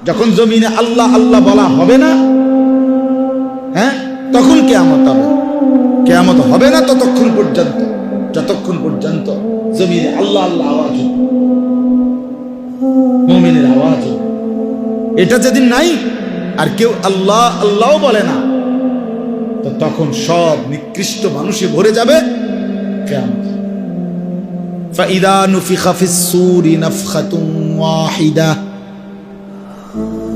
যখন জমিনে আল্লাহ আল্লাহ বলা হবে না হ্যাঁ তখন কেয়ামত হবে কেয়ামত হবে না ততক্ষণ পর্যন্ত যতক্ষণ পর্যন্ত জমিনে আল্লাহ আল্লাহ আওয়াজ হবে। মুমিনের আওয়াজ হবে। এটা যেদিন নাই আর কেউ আল্লাহ আল্লাহ বলে না তো তখন সব নিকৃষ্ট মানুষে ভরে যাবে কেয়ামত فإذا نفخ في الصور نفخة واحدة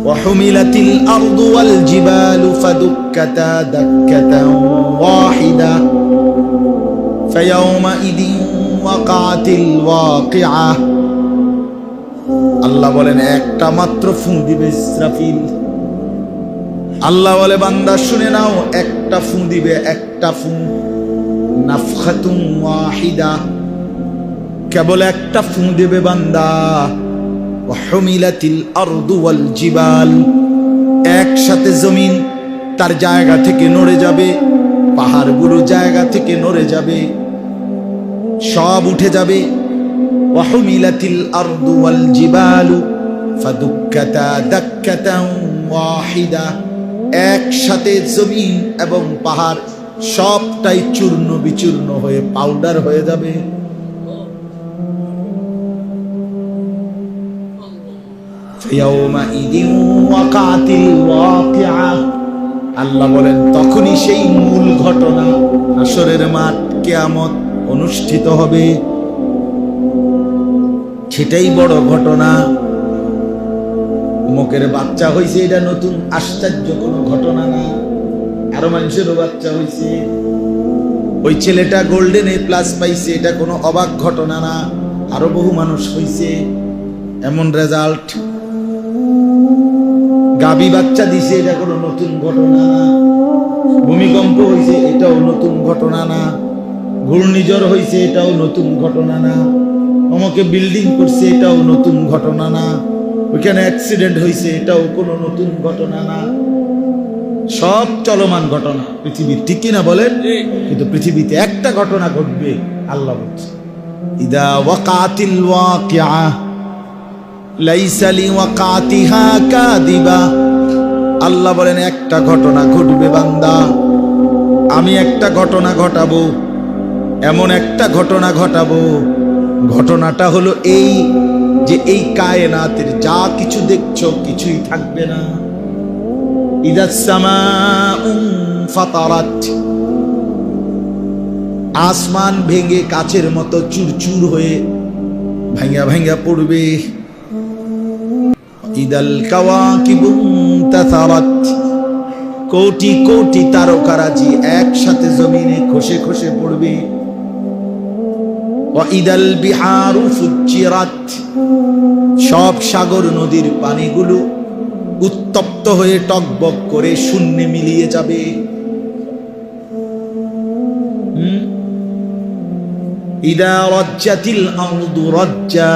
وحملت الأرض والجبال فدكتا دكة واحدة فيومئذ وقعت الواقعة আল্লাহ বলেন একটা মাত্র ফু দিবে ইসরাফিল আল্লাহ বলে বান্দা শুনে নাও একটা ফু দিবে একটা ফু নাফখাতুম ওয়াহিদা কেবল একটা ফু দেবে বান্দা ওয়াহুমিলাতিল আরদু ওয়াল একসাথে জমিন তার জায়গা থেকে নড়ে যাবে, পাহাড়গুলো জায়গা থেকে নড়ে যাবে, সব উঠে যাবে। ওয়াহিদা। একসাথে জমিন এবং পাহাড় সবটাই চূর্ণ বিচূর্ণ হয়ে পাউডার হয়ে যাবে। আল্লাহ বলেন, তখনই সেই মূল ঘটনা আসরের মাঠ কেয়ামত অনুষ্ঠিত হবে। সেটাই বড় ঘটনা। মুখের বাচ্চা হয়েছে এটা নতুন আশ্চর্য কোনো ঘটনা না। আরও মানুষেরও বাচ্চা হয়েছে ওই ছেলেটা গোল্ডেন এ প্লাস পাইছে, এটা কোনো অবাক ঘটনা না। আরও বহু মানুষ হয়েছে এমন রেজাল্ট গাবি বাচ্চা দিছে, এটা কোনো নতুন ঘটনা। না ভূমিকম্প হয়েছে এটাও নতুন ঘটনা না। ঘূর্ণিঝড় হয়েছে এটাও নতুন ঘটনা না। আমাকে বিল্ডিং করছে, এটাও নতুন ঘটনা না। ওইখানে অ্যাক্সিডেন্ট হয়েছে এটাও কোনো নতুন ঘটনা না। সব চলমান ঘটনা। পৃথিবীর ঠিক কিনা বলেন? কিন্তু পৃথিবীতে একটা ঘটনা ঘটবে, আল্লাহ বলছে। ইদা ওয়াকাতিল ওয়াকিআ লাইসা লিওয়াকাতিহা কাদিবা। আল্লাহ বলেন, একটা ঘটনা ঘটবে বান্দা। আমি একটা ঘটনা ঘটাবো, এমন একটা ঘটনা ঘটাবো। ঘটনাটা হলো এই যে এই কায়নাতের যা কিছু দেখছ, কিছুই থাকবে না। আসমান ভেঙে কাচের মতো চুরচুর হয়ে ভাঙ্গা ভাঙ্গা পড়বে। ইদাল কোটি কোটি তারকারাজি একসাথে জমিনে খসে খসে পড়বে। ইদাল বিহারু ফুজ্জিরাত। সব সাগর নদীর পানিগুলো উত্তপ্ত হয়ে টকবক করে শূন্যে মিলিয়ে যাবে? ইদা রজ্জাতিল আরদু রজ্জা।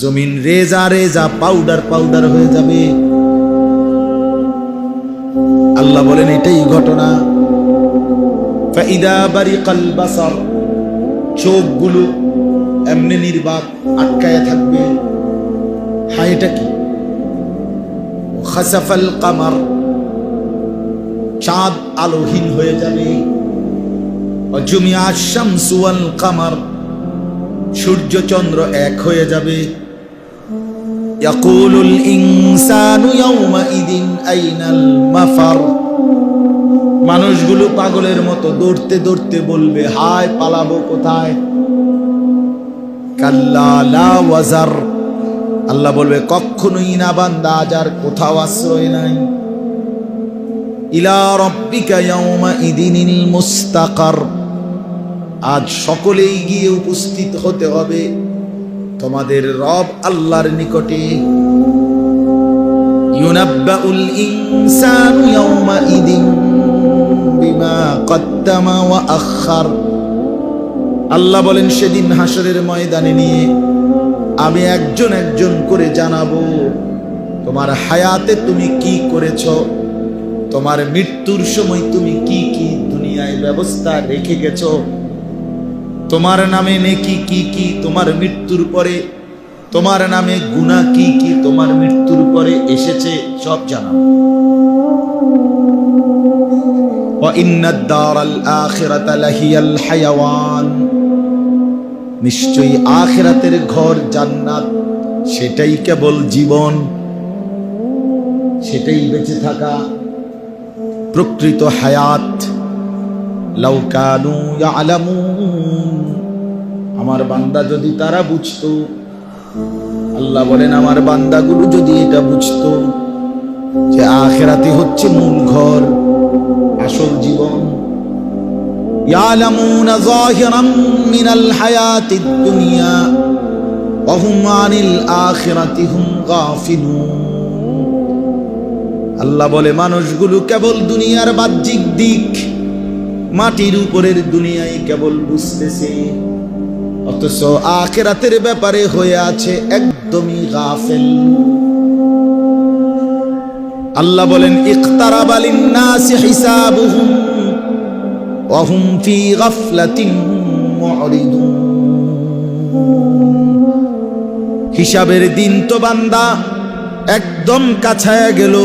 জমিন রেজা রেজা পাউডার পাউডার হয়ে যাবে। আল্লাহ বলেন, এটাই ঘটনা। ফাইদা বারিকাল বাসার, চোখগুলো এমনি নির্বাক আটকায় থাকবে। হ্যাঁ এটা কি? খাসাফাল কামার, চাঁদ আলোহীন হয়ে যাবে। অজুমিয়া শামসুয়াল কামার, সূর্য চন্দ্র এক হয়ে যাবে। يقول الإنسان يومئذ أين المفر মানুষগুলো পাগলের মতো দৌড়তে দৌড়তে বলবে হায় পালাবো কোথায় কাল্লা লা ওয়াজার আল্লাহ বলবে কখনোই না বান্দা আজ আর কোথাও আশ্রয় নাই ইলা রব্বিকা ইয়াউমা ইদিনিল মুস্তাকার আজ সকলেই গিয়ে উপস্থিত হতে হবে তোমাদের রব আল্লাহর নিকটে। ইউনাব্বাউল ওয়া আখার আল্লাহ বলেন, সেদিন হাসরের ময়দানে নিয়ে আমি একজন একজন করে জানাব, তোমার হায়াতে তুমি কি করেছ, তোমার মৃত্যুর সময় তুমি কি কি দুনিয়ায় ব্যবস্থা রেখে গেছো তোমার নামে নেকি কি কি, তোমার মৃত্যুর পরে? তোমার নামে গুণা কি কি, তোমার মৃত্যুর পরে এসেছে সব জানাও নিশ্চয়ই আখেরাতের ঘর জান্নাত, সেটাই কেবল জীবন, সেটাই বেঁচে থাকা প্রকৃত হায়াত। লাউকানু আলামুন আমার বান্দা যদি তারা বুঝতো আল্লাহ বলেন আমার বান্দাগুলো যদি এটা বুঝতো যে আখেরাতে হচ্ছে মূল ঘর আসল জীবন يعلمون ظاهرا من الحياة الدنيا وهم عن الآخرة هم غافلون আল্লাহ বলে মানুষগুলো কেবল দুনিয়ার বাহ্যিক দিক মাটির উপরের দুনিয়ায় কেবল বুঝতেছে অথচ আখেরাতের ব্যাপারে হয়ে আছে একদমই গাফেল। আল্লাহ বলেন ফি গাফলাতিন মু'রিদুন। হিসাবের দিন তো বান্দা একদম কাছায় গেল,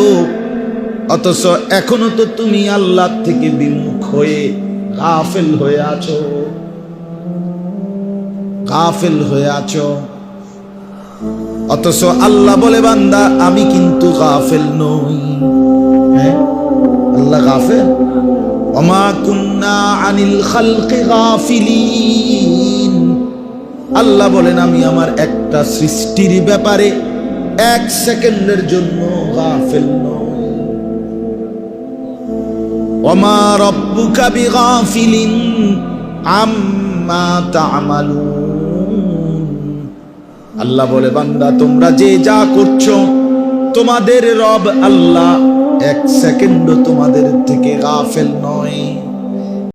অথচ এখনও তো তুমি আল্লাহ থেকে বিমুখ হয়ে গাফেল হয়ে আছো। গাফেল হয়ে আছো। অথচ আল্লাহ বলে, বান্দা, আমি কিন্তু গাফেল নই। হ্যাঁ? আল্লাহ গাফেল? ওমা কুন্না আনিল খালকি গাফিলিন। আল্লাহ বলেন, আমি আমার একটা সৃষ্টির ব্যাপারে এক সেকেন্ডের জন্য গাফেল নই। ওমা রব্বুকা বিগাফিলিন আম্মা তা'মালুন। আল্লাহ বলে, বান্দা, তোমরা যে যা করছ, তোমাদের রব আল্লাহ এক সেকেন্ড তোমাদের থেকে গাফেল নয়।